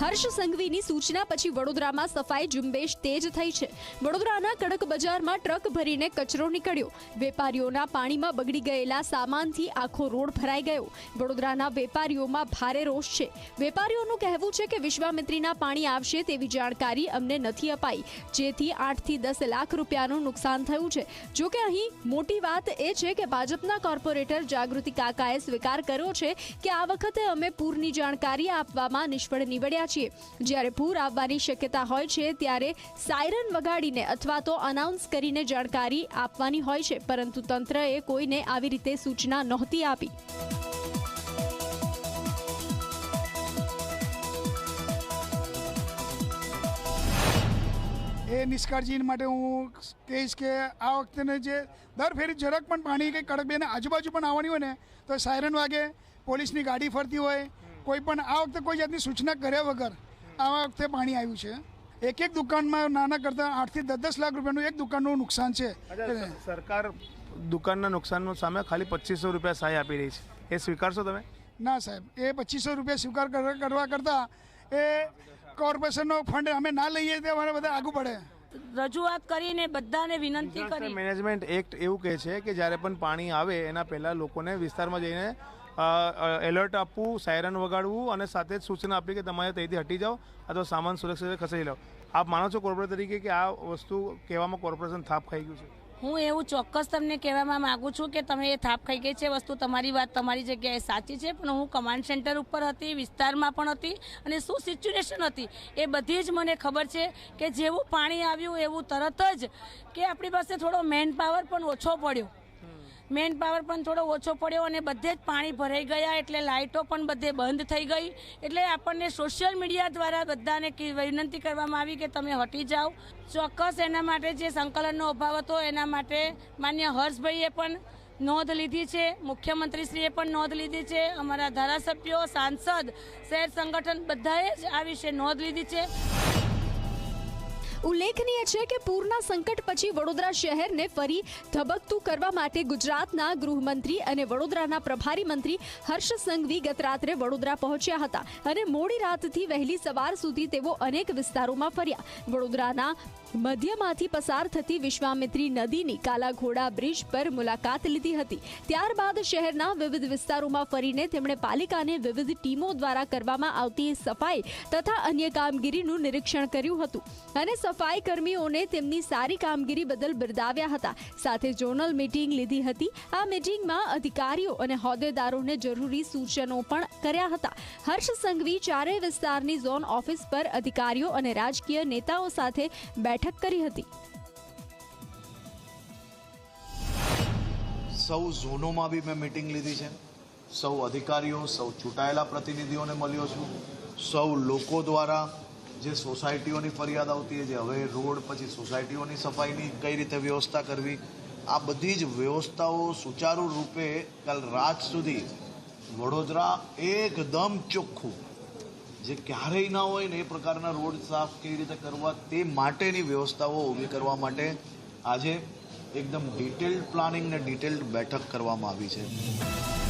હર્ષ સંઘવીની સૂચના પછી વડોદરામાં સફાઈ ઝુંબેશ તેજ થઈ છે. વડોદરાના કડક બજારમાં ટ્રક ભરીને કચરો નીકળ્યો. વેપારીઓના પાણીમાં બગડી ગયેલા સામાનથી આખો રોડ ભરાઈ ગયો. વડોદરાના વેપારીઓમાં ભારે રોષ છે. વેપારીઓનું કહેવું છે કે વિશ્વામિત્રીના પાણી આવશે તેવી જાણકારી અમને નથી અપાઈ. જેથી આઠથી દસ લાખ રૂપિયાનું નુકસાન થયું છે. જો કે અહીં મોટી વાત એ છે કે ભાજપના કોર્પોરેટર જાગૃતિ કાકાએ સ્વીકાર કર્યો છે કે આ વખતે અમે પૂરની જાણકારી આપવામાં નિષ્ફળ નીવડ્યા છીએ. જ્યારે પૂર આવવાની શક્યતા હોય છે, ત્યારે સાયરન વગાડીને અથવા તો અનાઉન્સ કરીને જાણકારી આપવાની હોય છે, પરંતુ તંત્રએ કોઈને આવી રીતે સૂચના નહોતી આપી. એ નિષ્કાળજી માટે હું કહીશ કે આ વખતે જે દર ફેરી જરાક પણ પાણી કંઈ કડક બેને આજુબાજુ પણ આવવાની હોય ને, તો સાયરન વાગે, પોલીસની ગાડી ફરતી હોય કોઈ પણ આ વખતે કોઈ જાતની સૂચના કર્યા વગર આ વખતે પાણી આવ્યું છે. એક એક દુકાનમાં નાના કરતાં આઠથી દસ દસ લાખ રૂપિયાનું એક દુકાનનું નુકસાન છે. સરકાર દુકાનના નુકસાનનો સામે ખાલી પચીસો રૂપિયા સહાય આપી રહી છે. એ સ્વીકારશો તમે? ના સાહેબ. એ પચીસો રૂપિયા સ્વીકાર કર- કરવા કરતાં એ કોર્પોરેશનનો ફંડ અમે ના લઈએ તે અમારે બધા આગું પડે. રજૂઆત કરીને બધાને વિનંતી કરી. મેનેજમેન્ટ એક્ટ એવું કહે છે કે જ્યારે પણ પાણી આવે એના પહેલાં લોકોને વિસ્તારમાં જઈને એલર્ટ આપવું સાયરન વગાડવું અને સાથે જ સૂચના આપવી કે તમારે ત્યાંથી હટી જાઓ અથવા સામાન સુરક્ષિત ખસેડી લો. આપ માનો છો કોર્પોરેટ તરીકે કે આ વસ્તુ કહેવામાં કોર્પોરેશન થાપ ખાઈ ગયું છે? હું એવું ચોક્કસ તમને કહેવામાં માંગુ છું કે તમે એ થાપ ખાઈ ગઈ છે. વસ્તુ તમારી વાત તમારી જગ્યાએ સાચી છે, પણ હું કમાન્ડ સેન્ટર ઉપર હતી, વિસ્તારમાં પણ હતી અને શું સિચ્યુએશન હતી એ બધી જ મને ખબર છે કે જેવું પાણી આવ્યું એવું તરત જ કે આપણી પાસે થોડો મેન પાવર પણ ઓછો પડ્યો. મેન પાવર પણ થોડો ઓછો પડ્યો અને બધે જ પાણી ભરાઈ ગયા એટલે લાઇટો પણ બધે બંધ થઈ ગઈ. એટલે આપણને સોશિયલ મીડિયા દ્વારા બધાને વિનંતી કરવામાં આવી કે તમે હટી જાઓ. ચોક્કસ એના માટે જે સંકલનનો અભાવ હતો, એના માટે માન્ય હર્ષભાઈએ પણ નોંધ લીધી છે, મુખ્યમંત્રીશ્રીએ પણ નોંધ લીધી છે, અમારા ધારાસભ્યો, સાંસદ, શહેર સંગઠન બધાએ જ આ વિશે નોંધ લીધી છે. ઉલ્લેખનીય છે કે પૂરના સંકટ પછી વડોદરા શહેરને ફરી ધબકતું કરવા માટે ગુજરાતના ગૃહમંત્રી અને વડોદરાના પ્રભારી મંત્રી હર્ષ સંઘવી ગત રાત્રે વડોદરા પહોંચ્યા હતા અને મોડી રાતથી વહેલી સવાર સુધી તેઓ અનેક વિસ્તારોમાં ફર્યા. વડોદરાના મધ્યમાંથી પસાર થતી વિશ્વામિત્રી નદીની કાલાઘોડા બ્રિજ પર મુલાકાત લીધી હતી. ત્યારબાદ શહેરના વિવિધ વિસ્તારોમાં ફરીને તેમણે પાલિકાને વિવિધ ટીમો દ્વારા કરવામાં આવતી સફાઈ તથા અન્ય કામગીરીનું નિરીક્ષણ કર્યું હતું અને સફાઈ કર્મીઓને તેમની સારી કામગીરી બદલ બિરદાવ્યા હતા. સાથે ઝોનલ મીટિંગ લીધી હતી. આ મીટિંગમાં અધિકારીઓ અને હોદ્દેદારોને જરૂરી સૂચનો પણ કર્યા હતા. હર્ષ સંઘવી ચારેય વિસ્તારની ઝોન ઓફિસ પર અધિકારીઓ અને રાજકીય નેતાઓ સાથે બેઠક કરી હતી. સૌ ઝોનોમાં બી મેં મિટિંગ લીધી છે. સૌ અધિકારીઓ, સૌ ચૂંટાયેલા પ્રતિનિધિઓને મળ્યો છું. સૌ લોકો દ્વારા જે સોસાયટીઓની ફરિયાદ આવતી જે હવે રોડ પછી સોસાયટીઓની સફાઈની કઈ રીતે વ્યવસ્થા કરવી, આ બધી જ વ્યવસ્થાઓ સુચારુ રૂપે કાલ રાત સુધી વડોદરા એકદમ ચોખ્ખું, જે ક્યારેય ના હોય ને એ પ્રકારના રોડ સાફ કેવી રીતે કરવા તે માટેની વ્યવસ્થાઓ ઊભી કરવા માટે આજે એકદમ ડિટેલ્ડ પ્લાનિંગ ને ડિટેલ્ડ બેઠક કરવામાં આવી છે.